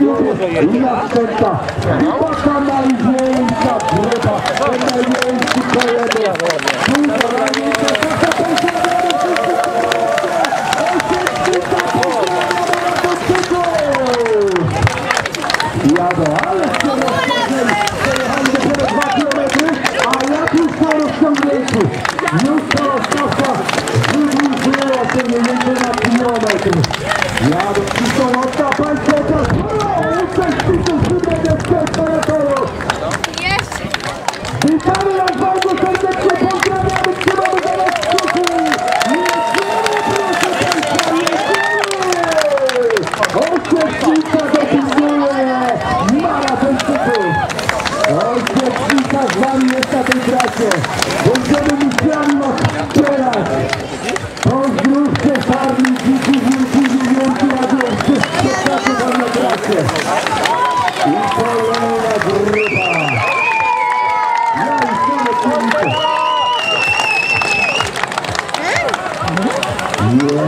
Linia wstępna. Chyba największa grupa, ten największy kolega. Dużo największa, to są pozdrawiamy wszystkich Osiedlnika, pozdrawiamy Bartoszyków! Jadą, ale skoro przejechali dopiero 2 km, a jak już po rozciągnięciu, już po rozciągnięciu, wydłużyło się mniej więcej na kilometr. Jadą, ciszą,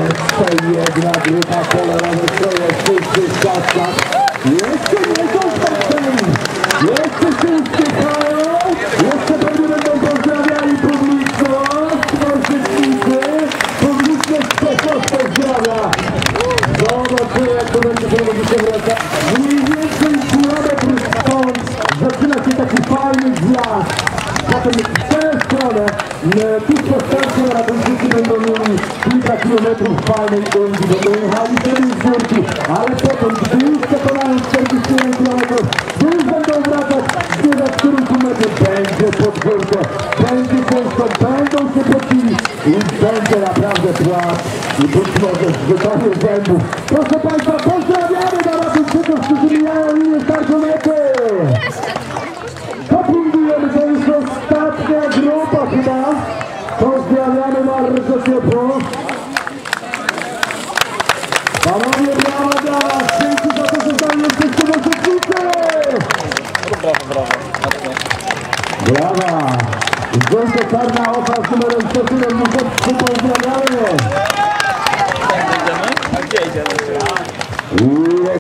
Jeszcze jedna grupa kolorowych projektów Kaskach. Jeszcze nie są skończeni. Jeszcze się uciekają. Jeszcze pewnie będą pozdrawiali publiczność. Uczestnicy. Publiczność też was pozdrawia. Zobaczymy jak to będzie, się wraca. Mniej więcej kilometr stąd zaczyna się taki fajny zjazd. Potem w stronę, tuż po starcie ratownicy będą mieli kilka kilometrów fajnej drogi, będą jechali cztery zbiórki, ale potem, gdy już przekonają 41 kilometrów, gdy już będą wracać, zbierać w którymś mecie, będzie pod górkę, będzie ciężko, będą się pocili i będzie naprawdę plac i być może z wykoniem zębów. Proszę Państwa, ostatnia grupa chyba. Pozdrawiamy bardzo ciepło. Panowie, brawa dla was. Dzięki za to, że tam jesteście na uczestnicy. Brawo, brawo. Brawa. Zdjęcie czarna oka z numerem 173. Pozdrawiamy.